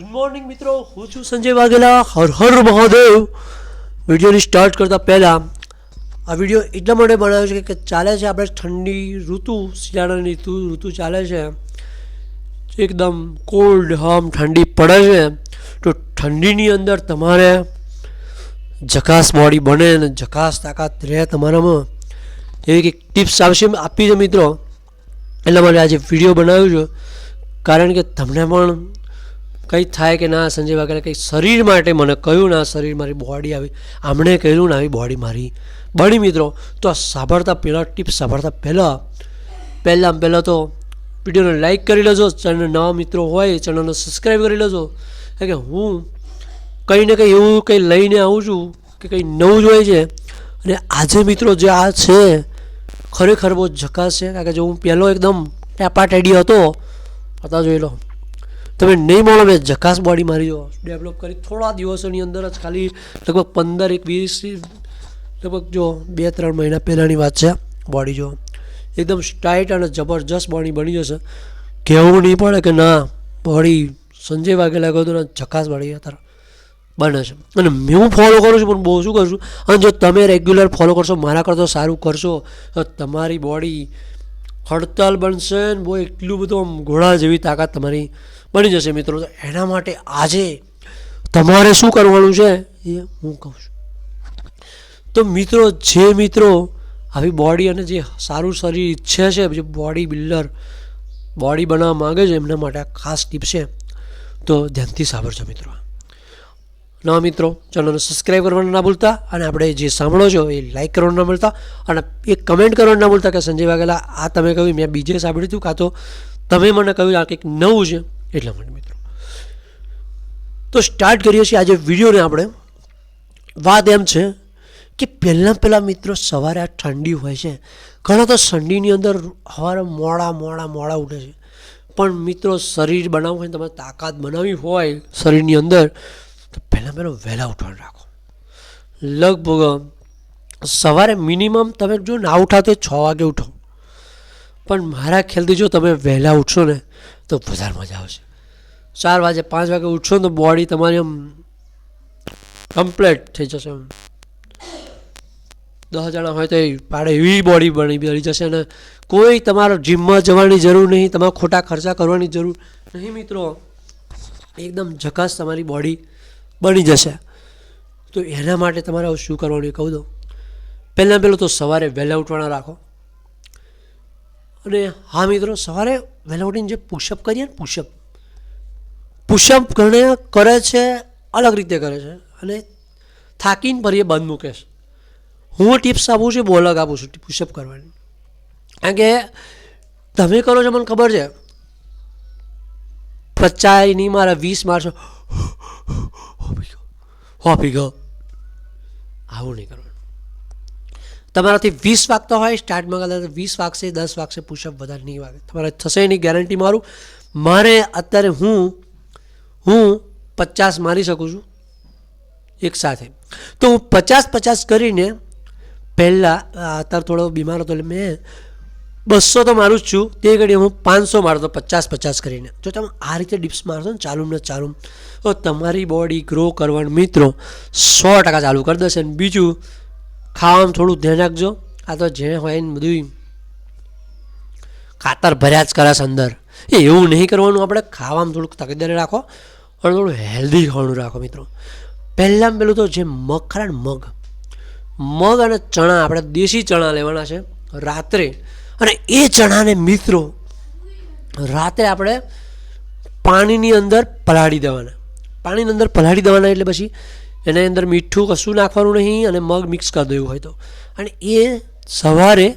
Good morning મિત્રો. હું છું સંજય વાઘેલા. હર હર મહાદેવ. વિડીયોની સ્ટાર્ટ કરતાં પહેલાં, આ વીડિયો એટલા માટે બનાવ્યો છે કે ચાલે છે આપણે ઠંડી ઋતુ, શિયાળાની ઋતુ ઋતુ ચાલે છે. એકદમ કોલ્ડ હમ ઠંડી પડે છે. તો ઠંડીની અંદર તમારે જકાસ બોડી બને અને જકાસ તાકાત રહે તમારામાં. એવી કંઈક ટિપ્સ આવશે આપી છે મિત્રો. એટલા માટે આજે વીડિયો બનાવ્યો છે. કારણ કે તમને પણ કંઈ થાય કે ના, સંજય વાઘેલા કંઈ શરીર માટે મને કહ્યું ના, શરીર મારી બોડી આવી, આમણે કહ્યું ને આવી બોડી મારી. બની મિત્રો, તો આ સાંભળતા પહેલાં, ટિપ્સ સાંભળતા પહેલાં પહેલાં પહેલાં તો વિડીયોને લાઈક કરી લેજો, ચેનલ નવા મિત્રો હોય, ચેનલને સબસ્ક્રાઈબ કરી લેજો. કારણ કે હું કંઈ ને કંઈ એવું કંઈ લઈને આવું છું કે કંઈ નવું જોઈએ છે. અને આજે મિત્રો જે આ છે, ખરેખર બહુ ઝકાસ છે. કારણ કે જો હું પહેલો એકદમ ટેપા ટેડી હતો હતા જોઈ લો. તમે નહીં મળો, મેં જકાસ બોડી મારી જો. ડેવલપ કરી થોડા દિવસોની અંદર જ ખાલી લગભગ પંદર એક વીસ લગભગ જો બે ત્રણ મહિના પહેલાંની વાત છે, બોડી જો. એકદમ સ્ટાઇટ અને જબરજસ્ત બોડી બની જશે. કહેવું નહીં પડે કે ના, બોડી સંજય વાઘેલા કહ્યું ને જકાસ બોડી અત્યારે બને છે. અને હું ફોલો કરું છું, પણ બહુ શું કરું છું? અને જો તમે રેગ્યુલર ફોલો કરશો, મારા કરતાં સારું કરશો, તો તમારી બોડી હડતાલ બનશે ને બહુ એટલું બધું આમ ઘોડા જેવી તાકાત તમારી બની જશે મિત્રો. તો એના માટે આજે તમારે શું કરવાનું છે? એ હું કહું છું. તો મિત્રો, જે મિત્રો આવી બોડી અને જે સારું શરીર ઈચ્છે છે, જે બોડી બિલ્ડર બોડી બનાવવા માગે છે, એમના માટે આ ખાસ ટીપ છે. તો ધ્યાનથી સાંભળજો મિત્રો. નવા મિત્રો, ચેનલને સબસ્ક્રાઈબ કરવાનું ના ભૂલતા અને આપણે જે સાંભળો છો એ લાઇક કરવાનું ના ભૂલતા અને એ કમેન્ટ કરવાનું ના ભૂલતા કે સંજય વાઘેલા, આ તમે કહ્યું, મેં બીજે સાંભળ્યું હતું, કાં તો તમે મને કહ્યું, આ કંઈક નવું છે. એટલા માટે મિત્રો. તો સ્ટાર્ટ કરીએ છીએ આજે વિડીયોને આપણે. વાત એમ છે કે પહેલાં પહેલાં મિત્રો સવારે આ ઠંડી હોય છે. ઘણા તો ઠંડીની અંદર સવારે મોડા મોડા મોડા ઉઠે છે. પણ મિત્રો શરીર બનાવવું હોય તમારે તાકાત બનાવવી હોય શરીરની અંદર, તો પહેલાં પહેલાં વહેલા ઉઠવાનું રાખો. લગભગ સવારે મિનિમમ તમે જો ના ઉઠાતે છ વાગે ઉઠો. પણ મારા ખ્યાલથી જો તમે વહેલા ઉઠશો ને તો વધારે મજા આવશે. ચાર વાગે, પાંચ વાગે ઉઠશો ને તો બોડી તમારી આમ કમ્પ્લેટ થઈ જશે આમ. દસ જણા હોય તો એ પાડે એવી બોડી બની બની જશે અને કોઈ તમારો જીમમાં જવાની જરૂર નહીં, તમારે ખોટા ખર્ચા કરવાની જરૂર નહીં મિત્રો. એકદમ ઝકાસ તમારી બોડી બની જશે. તો એના માટે તમારે શું કરવાનું કહું દઉં. પહેલાં પહેલું તો સવારે વહેલા ઉઠવાના રાખો. અને હા મિત્રો સવારે વહેલા ઉઠીને જે પુશઅપ કરીએ ને પુશઅપ પુશઅપ ઘણે કરે છે અલગ રીતે કરે છે અને થાકીને ભરીએ બંધ મૂકે છે હું ટિપ્સ આપું છું બહુ અલગ આપું છું પુશઅપ કરવાની કારણ કે તમે કરો છો મને ખબર છે પચાસ નહીં મારા વીસ મારશો હોપી ગયો આવું નહીં કરવાનું તમારાથી વીસ વાગતા હોય સ્ટાર્ટમાં કદાચ વીસ વાગશે દસ વાગશે પુશઅપ વધારે નહીં વાગે. તમારે થશે એની ગેરંટી મારું. મારે અત્યારે હું હું પચાસ મારી શકું છું એક સાથે. તો હું પચાસ પચાસ કરીને પહેલાં અત્યારે થોડો બીમાર હતો એટલે મેં બસો તો મારું જ છું, તે ઘડીએ હું પાંચસો મારતો પચાસ પચાસ કરીને. જો તમે આ રીતે ડિપ્સ મારશો ને, ચાલુ ને ચાલુ, તો તમારી બોડી ગ્રો કરવાનું મિત્રો સો ટકા ચાલુ કરી દેશે. અને બીજું ખાવામાં થોડું ધ્યાન રાખજો. આ તો જે હોય ને બધું ખાતર ભર્યા જ કરે અંદર. એ એવું નહીં કરવાનું, આપણે ખાવામાં થોડુંક તકેદારી રાખો અને થોડું હેલ્ધી ખાવાનું રાખો મિત્રો. પહેલાં પહેલું તો જે મગ ખરા મગ. મગ અને ચણા, આપણે દેશી ચણા લેવાના છે રાત્રે. અને એ ચણાને મિત્રો, રાત્રે આપણે પાણીની અંદર પલાળી દેવાના. પાણીની અંદર પલાળી દેવાના એટલે પછી એના અંદર મીઠું કશું નાખવાનું નહીં અને મગ મિક્સ કરી દેવું હોય તો. અને એ સવારે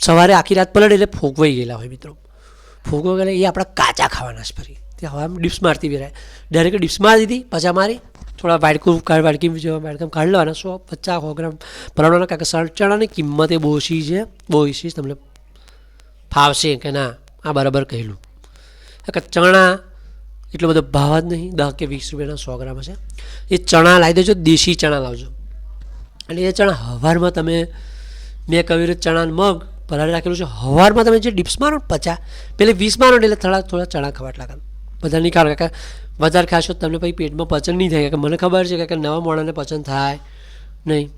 સવારે આખી રાત પલળે એટલે ફોગવાઈ ગયેલા હોય મિત્રો. ફોગવાઈ ગયેલા એ આપણા કાચા ખાવાના છે ફરી. તે હવે આમ ડિપ્સ મારતી વેરાય. ડાયરેક્ટ ડિપ્સ મારી દીધી, પછી મારી થોડા વાડકું વાડકી જેવા વાડકામ કાઢી લેવાના. સો પચાસ, સો ગ્રામ પલાળવાના, કારણ કે સળ ચણાની કિંમત એ બહુ ઓછી છે. બહુ ઓછી તમને ફાવશે કે ના, આ બરાબર કહેલું. ચણા એટલો બધો ભાવ જ નહીં. દસ કે વીસ રૂપિયાના સો ગ્રામ હશે. એ ચણા લાવી દેજો, દેશી ચણા લાવજો. અને એ ચણા હવારમાં તમે, મેં કહ્યું રીતે ચણા મગ પલાળી રાખેલું છે. હવારમાં તમે જે ડિપ્સ મારો પચાસ પચા પેલે વીસ મારો એટલે થોડા થોડા ચણા ખવાટ લાગે બધા નહીં કાકા વધારે ખાશો તમને પછી પેટમાં પચન નહીં થાય. કે મને ખબર છે કે નવા મોણાને પચન થાય નહીં.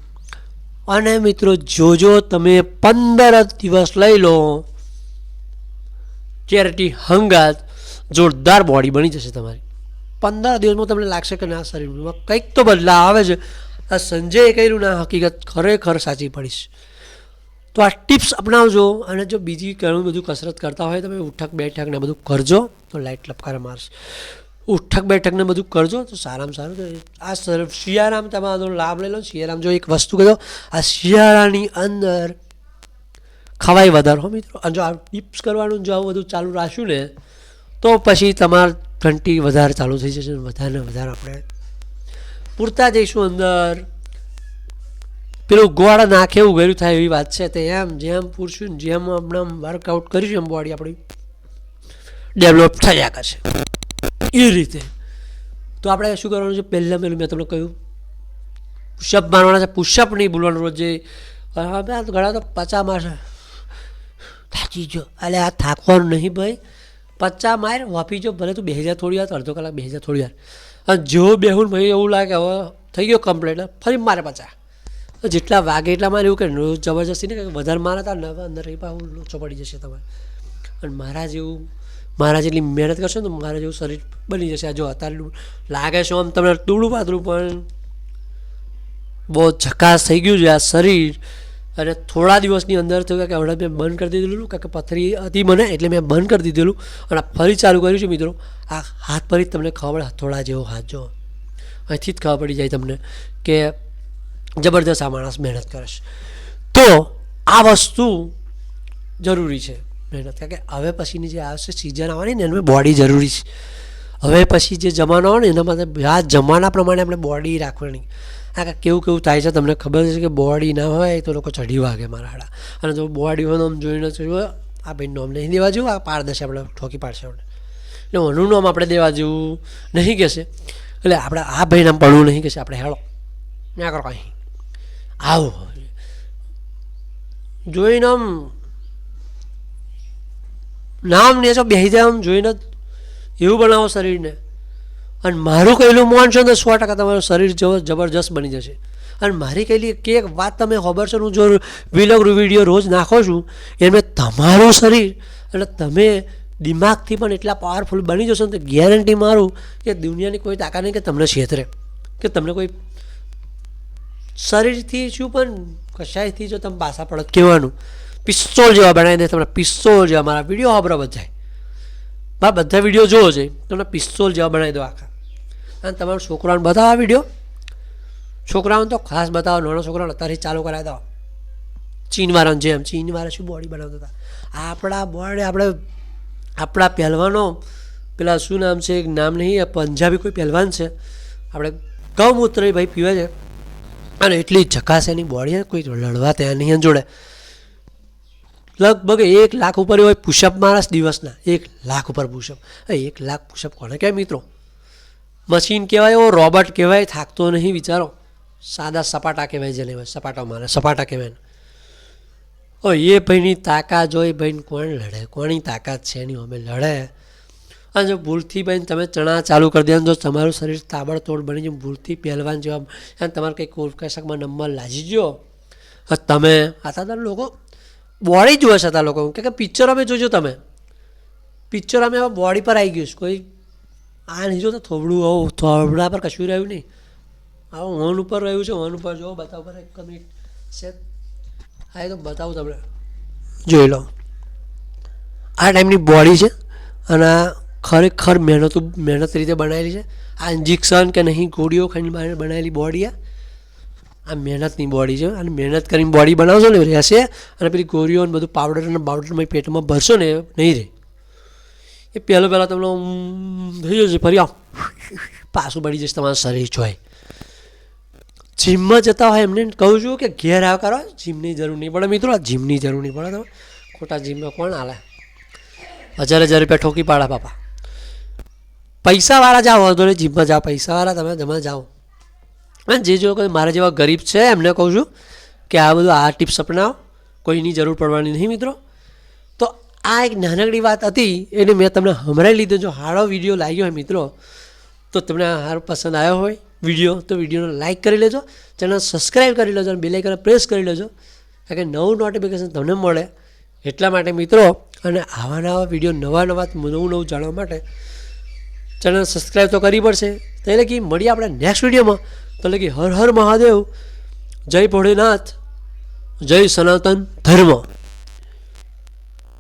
અને મિત્રો, જોજો તમે પંદર દિવસ લઈ લો. ચેરિટી હંગાત જોરદાર બોડી બની જશે તમારી. પંદર દિવસમાં તમને લાગશે કે ના શરીરમાં કંઈક તો બદલાવ આવે છે આ સંજયે કર્યું ના, હકીકત ખરેખર સાચી પડીશ. તો આ ટિપ્સ અપનાવજો અને જો બીજી ઘણું બધું કસરત કરતા હોય તમે ઉઠક, બેઠક ને બધું કરજો, તો લાઇટ લપકારે મારશે. ઉઠક, બેઠક ને બધું કરજો, તો સારામાં સારું આ સર શિયારામ તમે આનો લાભ લઈ લો. શિયારામ જો એક વસ્તુ કહો, આ શિયાળાની અંદર ખવાય વધારો. મિત્રો અને જો આ ટિપ્સ કરવાનું જો આવું બધું ચાલુ રાખ્યું ને તો પછી તમાર ઘંટી વધારે ચાલુ થઈ જશે વધારે વધારે આપણે પૂરતા જઈશું અંદર. પેલું ગોળ નાખે એવું ગયું થાય એવી વાત છે. તે એમ જેમ પૂરશું ને જેમ આપણે વર્કઆઉટ કરીશું એમ બોડી આપણી ડેવલપ થયા કરશે. એ રીતે. તો આપણે શું કરવાનું છે? પહેલાં પહેલું મેં તમને કહ્યું. પુશઅપ મારવાના છે. પુશઅપ નહીં ભૂલવાનું રોજ જે હવે ઘણા તો પચા મારશે થાકી જો એટલે આ થાકવાનું નહીં ભાઈ. પચ્ચા માર વાપી જો, ભલે તું બે હજાર થોડી વાર, અડધો કલાક બે હજાર થોડી વાર. અને જો બેહું ભાઈ એવું લાગે, હવે થઈ ગયો કમ્પ્લેટ ફરી મારે પચા જેટલા વાગે એટલા મારે એવું કે, રોજ જબરજસ્તી ને વધારે મારા તા ને અંદર રહી પાછું લોચો પડી જશે તમારે. અને મારા જેવું, મારા જેટલી મહેનત કરશો ને, તો મારા જેવું શરીર બની જશે. આ જો અત્યારે લાગે છે આમ તમને તૂડું પાતળું પણ બહુ ઝકાસ થઈ ગયું છે આ શરીર. અને થોડા દિવસની અંદર થયું કે હમણાં મેં બંધ કરી દીધેલું, કારણ કે પથરી હતી મને એટલે મેં બંધ કરી દીધેલું. અને ફરી ચાલુ કર્યું છે મિત્રો. આ હાથ ફરી જ તમને ખબર પડે થોડા જેવો હાથ, જો. અહીંથી જ ખબર પડી જાય તમને કે જબરદસ્ત આ માણસ મહેનત કરે તો આ વસ્તુ જરૂરી છે મહેનત, કારણ કે હવે પછીની જે આવશે સિઝન આવવાની ને એમાં બોડી જરૂરી છે. હવે પછી જે જમાનો આવે ને એના માટે આ જમાના પ્રમાણે આપણે બોડી રાખવાની. કે કેવું કેવું થાય છે, તમને ખબર છે કે બોડી ના હોય તો લોકો ચઢી વાગે મારા હાડા. અને જો બોડી હોય આમ જોઈને જોયું આ ભાઈ નોમ નહીં દેવા જેવું, આ પારદશે આપણે, ઠોકી પાડશે આપણે. એટલે ઓનું નામ આપણે દેવા જેવું નહીં કહેશે. એટલે આપણે આ ભાઈ નામ પડવું નહીં કહેશે, આપણે હેળો. ના કરો કંઈ આવો. જોઈને આમ નામ ને છો બેસી જાય આમ જોઈને જ. એવું બનાવો શરીરને. અને મારું કહેલું માનશો ને સો ટકા તમારું શરીર જબરજસ્ત બની જશે. અને મારી કહેલી કે એક વાત તમે ખબર છે હું જો વિલોગ વીડિયો રોજ નાખો છું એમાં તમારું શરીર એટલે તમે દિમાગથી પણ એટલા પાવરફુલ બની જશો ને, તો ગેરંટી મારું કે દુનિયાની કોઈ તાકાત નહીં કે તમને છેતરે કે તમને કોઈ શરીરથી શું પણ કશાયથી જો તમે પાછા પડત કહેવાનું. પિસ્તોલ જેવા બનાવી દે તમને, પિસ્તોલ જેવા મારા વીડિયો વાપરો બધાય. મારા બધા વીડિયો જોવો છે. તમને પિસ્તોલ જેવા બનાવી દો આખા. અને તમારા છોકરાઓને બતાવો આ વીડિયો છોકરાઓને તો ખાસ બતાવો, નાના છોકરાઓને અત્યારથી ચાલુ કરાવી દો. ચીનવાળાને જેમ ચીનવાળા શું બોડી બનાવતા હતા? આપણા બોડી, આપણે, આપણા પહેલવાનો, પેલા શું નામ છે, એક નામ નહીં પંજાબી કોઈ પહેલવાન છે. આપણે ગૌમૂત્ર ભાઈ પીવે છે. અને એટલી જકાસ એની બોડી કોઈ લડવા ત્યાં નહીં જોડે. લગભગ એક લાખ ઉપર હોય પુશઅપ માણસ દિવસના, એક લાખ ઉપર પુશઅપ. એક લાખ પુશઅપ કોને કહે મિત્રો? મશીન કહેવાય એવો રોબોટ કહેવાય થાકતો નહીં વિચારો સાદા સપાટા કહેવાય જેને હોય સપાટા મારે સપાટા કહેવાય ને. ઓ એ ભાઈની તાકાત જોઈ ભાઈને કોણ લડે કોની તાકાત છે એની અમે લડે અને જો ભૂલથી ભાઈ તમે ચણા ચાલુ કરી દે જો તમારું શરીર તાબડતોડ બની જાય ભૂલથી પહેલવાન જેવા અને તમારે કંઈક કશાકમાં નંબર લાજી ગયો તો તમે આતા લોકો બોડી જુએ છે લોકો કે પિક્ચર અમે જોજો તમે પિક્ચર અમે હવે બોડી પર આવી ગયું છે કોઈ આ નહીં જોતા? થોબડું આવું થોબડા પર કશું રહ્યું નહીં. આવો હોન ઉપર રહ્યું છે હોન ઉપર જો બતાવ, પર એક મિનિટ છે. હા, એ તો બતાવું તમને. જોઈ લો. આ ટાઈપની બોડી છે અને ખરેખર મહેનત મહેનત રીતે બનાવેલી છે. આ ઇન્જેક્શન કે નહીં, ગોળીઓ ખાઈને બનાવેલી બોડી આ. આ મહેનતની બોડી છે અને મહેનત કરીને બોડી બનાવશો ને, રહેશે. અને પેલી ગોળીઓ અને બધું પાવડર અને પાવડરમાં પેટમાં ભરશો ને નહીં રહે. એ પહેલો પહેલાં તમને થઈ જશે, ફરી આમ પાછું પડી જશે તમારું શરીર જોઈ. જીમમાં જતા હોય એમને કહું છું કે ઘેર આવ્યા કરો, જીમની જરૂર નહીં પડે મિત્રો, આ જીમની જરૂર નહીં પડે તમે ખોટા જીમમાં કોણ હાલે? હજાર હજાર રૂપિયા ઠોકી પાડા બાપા. પૈસાવાળા જાઓ, વાંધો નહીં, જીમમાં જાઓ, પૈસાવાળા તમે જમા જાઓ. અને જે જો મારા જેવા ગરીબ છે, એમને કહું છું કે આ બધું આ ટિપ્સ અપનાવો, કોઈની જરૂર પડવાની નહીં મિત્રો. આ એક નાનકડી વાત હતી, એને મેં તમને હમણાં લીધો જો હારો વીડિયો લાગ્યો હોય મિત્રો, તો તમને સારો પસંદ આવ્યો હોય વીડિયો તો વિડીયોને લાઇક કરી લેજો ચેનલ સબસ્ક્રાઈબ કરી લેજો અને બેલાઇકન પ્રેસ કરી લેજો, કારણ કે નવું નોટિફિકેશન તમને મળે એટલા માટે મિત્રો, અને આવા નવા વીડિયો નવા નવા નવું નવું જાણવા માટે ચેનલ સબસ્ક્રાઈબ તો કરવી પડશે. તો એટલે કે મળીએ આપણે નેક્સ્ટ વિડીયોમાં તો એટલે કે હર હર મહાદેવ, જય ભોળેનાથ, જય સનાતન ધર્મ.